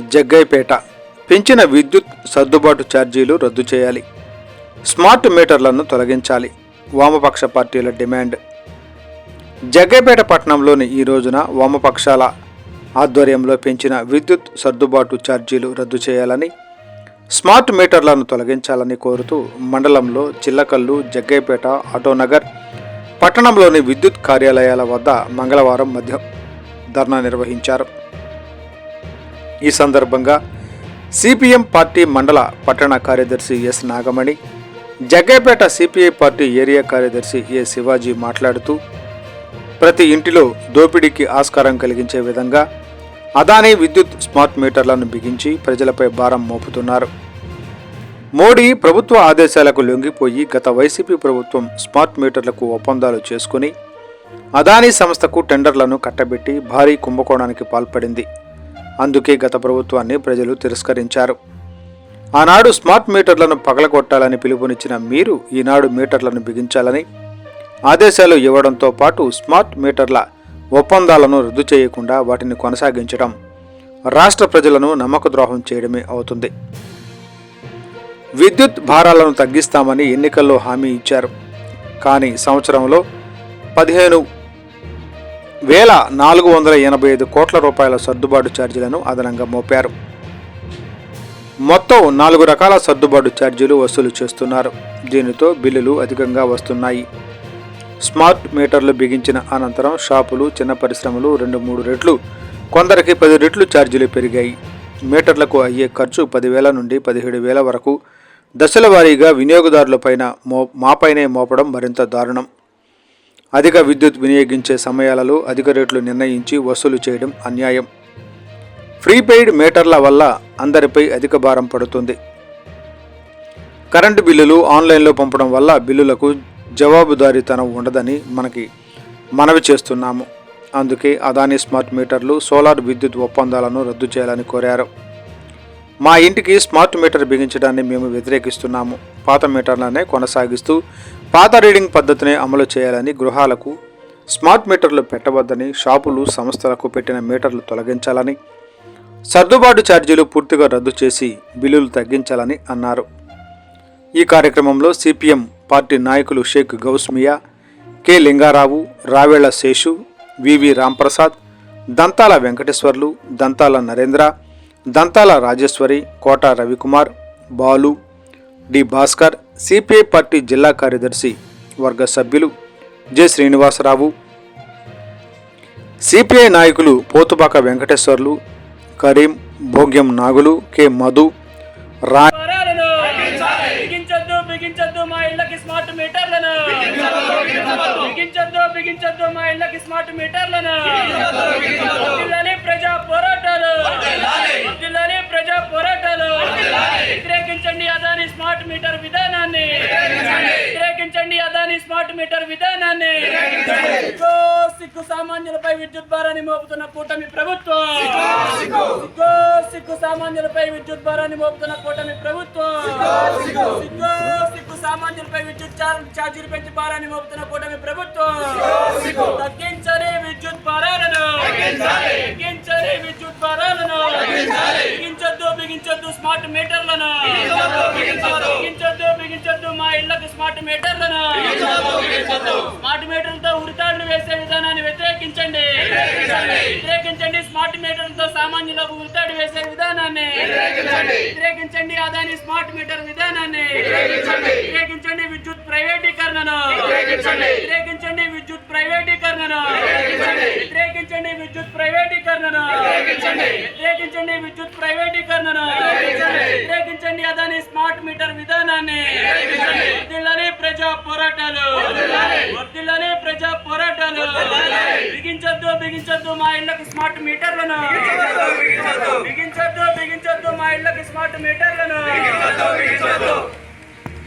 జగ్గైపేట. పెంచిన విద్యుత్ సర్దుబాటు ఛార్జీలు రద్దు చేయాలి. స్మార్ట్ మీటర్లను తొలగించాలి. వామపక్ష పార్టీల డిమాండ్. జగ్గైపేట పట్టణంలోని ఈ రోజున వామపక్షాల ఆధ్వర్యంలో పెంచిన విద్యుత్ సర్దుబాటు ఛార్జీలు రద్దు చేయాలని స్మార్ట్ మీటర్లను తొలగించాలని కోరుతూ మండలంలో చిల్లకల్లు జగ్గైపేట ఆటోనగర్ పట్టణంలోని విద్యుత్ కార్యాలయాల వద్ద మంగళవారం మధ్య ధర్నా నిర్వహించారు. ఈ సందర్భంగా సిపిఎం పార్టీ మండల పట్టణ కార్యదర్శి S Nagamani Jaggaiahpet CPI party area కార్యదర్శి ఏ శివాజీ మాట్లాడుతూ ప్రతి ఇంటిలో దోపిడీకి ఆస్కారం కలిగించే విధంగా అదానీ విద్యుత్ స్మార్ట్ మీటర్లను బిగించి ప్రజలపై భారం మోపుతున్నారు. మోడీ ప్రభుత్వ ఆదేశాలకు లొంగిపోయి గత వైసీపీ ప్రభుత్వం స్మార్ట్ మీటర్లకు ఒప్పందాలు చేసుకుని అదానీ సంస్థకు టెండర్లను కట్టబెట్టి భారీ కుంభకోణానికి పాల్పడింది. అందుకే గత ప్రభుత్వాన్ని ప్రజలు తిరస్కరించారు. ఆనాడు స్మార్ట్ మీటర్లను పగలగొట్టాలని పిలుపునిచ్చిన మీరు ఈనాడు మీటర్లను బిగించాలని ఆదేశాలు ఇవ్వడంతో పాటు స్మార్ట్ మీటర్ల ఒప్పందాలను రద్దు చేయకుండా వాటిని కొనసాగించడం రాష్ట్ర ప్రజలను నమ్మకద్రోహం చేయడమే అవుతుంది. విద్యుత్ భారాలను తగ్గిస్తామని ఎన్నికల్లో హామీ ఇచ్చారు. కానీ సంవత్సరంలో పదిహేను వేల నాలుగు వందల ఎనభై ఐదు కోట్ల రూపాయల సర్దుబాటు ఛార్జీలను అదనంగా మోపారు. మొత్తం నాలుగు రకాల సర్దుబాటు ఛార్జీలు వసూలు చేస్తున్నారు. దీనితో బిల్లులు అధికంగా వస్తున్నాయి. స్మార్ట్ మీటర్లు బిగించిన అనంతరం షాపులు చిన్న పరిశ్రమలు రెండు మూడు రెట్లు కొందరికి పది రెట్లు ఛార్జీలు పెరిగాయి. మీటర్లకు అయ్యే ఖర్చు పదివేల నుండి పదిహేడు వేల వరకు. దశల వారీగా వినియోగదారులపైన మో మాపైనే మోపడం మరింత దారుణం. అధిక విద్యుత్ వినియోగించే సమయాలలో అధిక రేట్లు నిర్ణయించి వసూలు చేయడం అన్యాయం. ప్రీపెయిడ్ మీటర్ల వల్ల అందరిపై అధిక భారం పడుతుంది. కరెంటు బిల్లులు ఆన్లైన్లో పంపడం వల్ల బిల్లులకు జవాబుదారీతనం ఉండదని మనకి మనవి చేస్తున్నాము. అందుకే అదానీ స్మార్ట్ మీటర్లు సోలార్ విద్యుత్ ఒప్పందాలను రద్దు చేయాలని కోరారు. మా ఇంటికి స్మార్ట్ మీటర్ బిగించడాన్ని మేము వ్యతిరేకిస్తున్నాము. పాత మీటర్లనే కొనసాగిస్తూ పాత రీడింగ్ పద్ధతిని అమలు చేయాలని గృహాలకు స్మార్ట్ మీటర్లు పెట్టవద్దని షాపులు సంస్థలకు పెట్టిన మీటర్లు తొలగించాలని సర్దుబాటు ఛార్జీలు పూర్తిగా రద్దు చేసి బిల్లులు తగ్గించాలని అన్నారు. ఈ కార్యక్రమంలో సిపిఎం పార్టీ నాయకులు Sheikh Gousmiya K Lingarao Ravella Seshu VV Ramprasad Dantala Venkateswarlu Dantala Narendra Dantala Rajeswari Kota Ravikumar Balu D Bhaskar CPI party జిల్లా కార్యదర్శి వర్గ సభ్యులు జె శ్రీనివాసరావు. సిపిఐ నాయకులు పోతుపాక వెంకటేశ్వర్లు కరీం భోగ్యం నాగులు కె మధు రా వరాలను బిగించొద్దు బిగించొద్దు మా ఇళ్ళకి స్మార్ట్ మీటర్లను. మీటర్ విధానాన్ని సిగ్గు సామాన్యులపై విద్యుత్ భారాన్ని మోపుతున్న కూటమి ప్రభుత్వం. సిగ్గు సామాన్యులపై విద్యుత్ భారాన్ని మోపుతున్న కూటమి ప్రభుత్వం. సిగ్గు సామాన్యులపై విద్యుత్ ఛార్- ఛార్జీలు పెంచి భారాన్ని మోపుతున్న కూటమి ప్రభుత్వం. తగ్గించాలి విద్యుత్ భారాలను. తగ్గించాలి. విద్యుత్ భారాలను. బిగించొద్దు బిగించొద్దు స్మార్ట్ మీటర్లను. బిగించొద్దు బిగించొద్దు మా ఇళ్ళకు స్మార్ట్ మీటర్లను. స్మార్ట్ మీటర్లతో ఉరితాడులు వేసే విధానాన్ని వ్యతిరేకించండి. వ్యతిరేకించండి. స్మార్ట్ మీటర్లతో సామాన్యులకు ఉరితాడు వేసే విధానాన్ని. వ్యతిరేకించండి. అదాని స్మార్ట్ మీటర్ విధానాన్ని. వ్యతిరేకించండి. విద్యుత్ ప్రైవేటీకరణను. వ్యతిరేకించండి. విద్యుత్ ప్రైవేటీకరణను. వ్యతిరేకించండి. విద్యుత్ ప్రైవేటీకరణను. వ్యతిరేకించండి. విద్యుత్ ప్రైవేటీకరణను. వ్యతిరేకించండి. అదాని స్మార్ట్ మీటర్ విధానాన్ని. ప్రజా పోరాటాలు. వర్ధిల్లాలి ప్రజా పోరాటాలు. బిగించొద్దు బిగించొద్దు మా ఇళ్ళకి స్మార్ట్ మీటర్లను. బిగించొద్దు బిగించొద్దు. మా ఇళ్ళకి స్మార్ట్ మీటర్లను.